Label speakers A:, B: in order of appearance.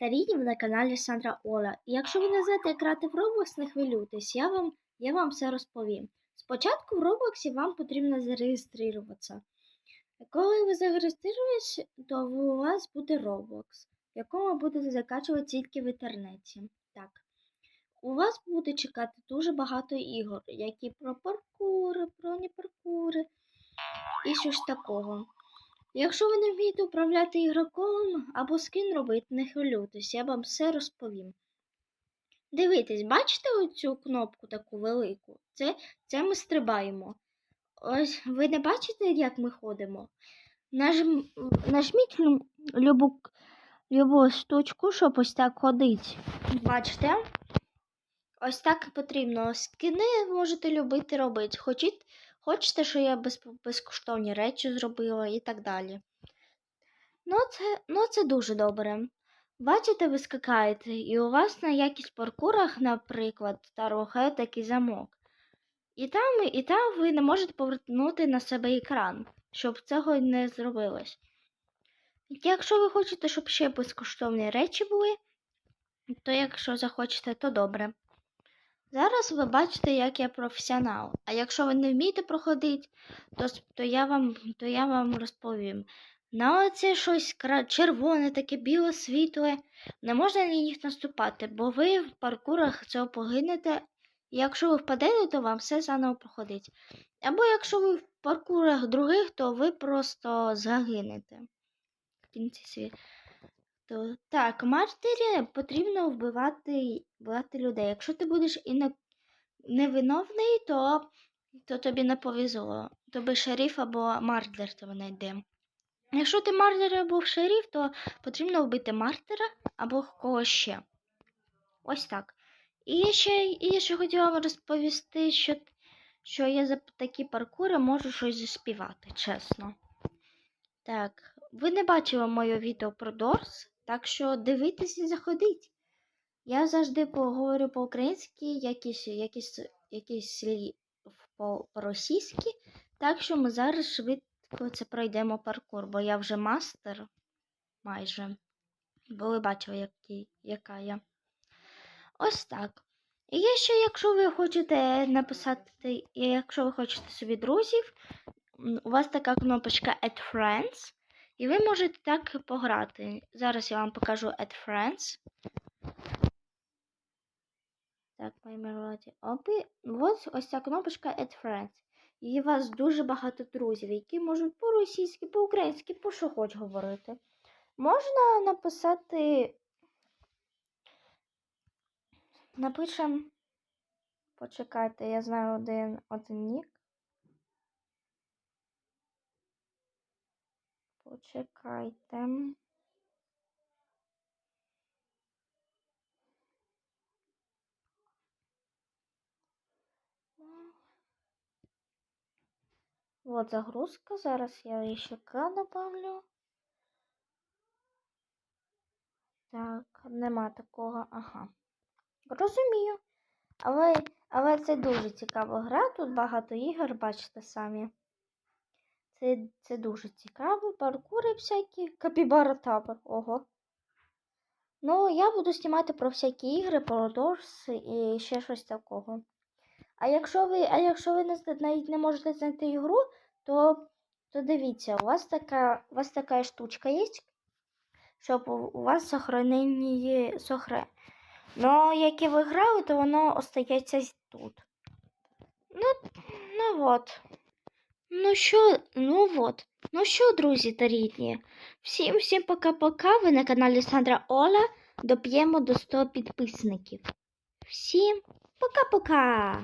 A: та рідні на каналі Сандра Оля. І якщо ви не знаєте, як грати в Roblox, не хвилюйтесь, я вам, я вам все розповім. Спочатку в Roblox вам потрібно зареєструватися. Коли ви зареєструєтесь, то у вас буде Roblox, в якому будете закачувати тільки в інтернеті. Так. У вас буде чекати дуже багато ігор, які про паркури, про непаркури і щось такого. Якщо ви не вмієте управляти ігроком або скін робити, не хвилюйтесь, я вам все розповім. Дивитесь, бачите оцю кнопку таку велику? Це, це ми стрибаємо. Ось ви не бачите, як ми ходимо? Нажм, нажміть лю- любу, любу штучку, щоб ось так ходити. Бачите? Ось так потрібно. Скини можете любити робити. Хочете, хочете, що я без, безкоштовні речі зробила і так далі. Ну це, ну, це дуже добре. Бачите, ви скакаєте, і у вас на якісь паркурах, наприклад, тарохає такий замок. І там, і там ви не можете повернути на себе екран, щоб цього не зробилось. Якщо ви хочете, щоб ще безкоштовні речі були, то якщо захочете, то добре. Зараз ви бачите, як я професіонал. А якщо ви не вмієте проходити, то, то, я, вам, то я вам розповім. На оце щось червоне, таке біле світле. Не можна на них наступати, бо ви в паркурах цього погинете. Якщо ви впадете, то вам все заново проходить. Або якщо ви в паркурах других, то ви просто загинете. В кінці світу. То, так, мартирі потрібно вбивати, вбивати людей. Якщо ти будеш і невиновний, то, то тобі не повезло. Тобі шериф або мардер тебе знайде. Якщо ти мардер або шериф, то потрібно вбити мартера або когось ще. Ось так. І ще, і ще хотіла вам розповісти, що, що я за такі паркури можу щось заспівати, чесно. Так, ви не бачили моє відео про Дорс, так що дивитесь і заходіть. Я завжди поговорю по-українськи, якісь, якісь, якісь слів по- по-російськи, так що ми зараз швидко це пройдемо паркур, бо я вже мастер майже. Бо ви бачили, який, яка я. Ось так. І є ще, якщо ви хочете написати, якщо ви хочете собі друзів, у вас така кнопочка Add Friends, і ви можете так пограти. Зараз я вам покажу Add Friends. Так, моя мелодія. Опи. Ось ось ця кнопочка Add Friends. І у вас дуже багато друзів, які можуть по-російськи, по-українськи, по що хоч говорити. Можна написати. Напишем. Почекайте, я знаю один, один нік. Почекайте. Вот загрузка. Зараз я ще К добавлю. Так, нема такого. Ага. Розумію. Але, але це дуже цікава гра. Тут багато ігор, бачите самі. Це, це дуже цікаво. Паркури всякі. Капібара табор. Ого. Ну, я буду знімати про всякі ігри, про Дорс і ще щось такого. А якщо ви, а якщо ви навіть не можете знайти ігру, то, то дивіться, у вас така, у вас така штучка є, щоб у вас сохранені сохре. Ну, як і ви грали, то воно остається тут. Ну, ну от. Ну що, ну от. Ну що, друзі та рідні? Всім всім пока-пока. Ви на каналі Сандра Оля. Доп'ємо до 100 підписників. Всім пока-пока!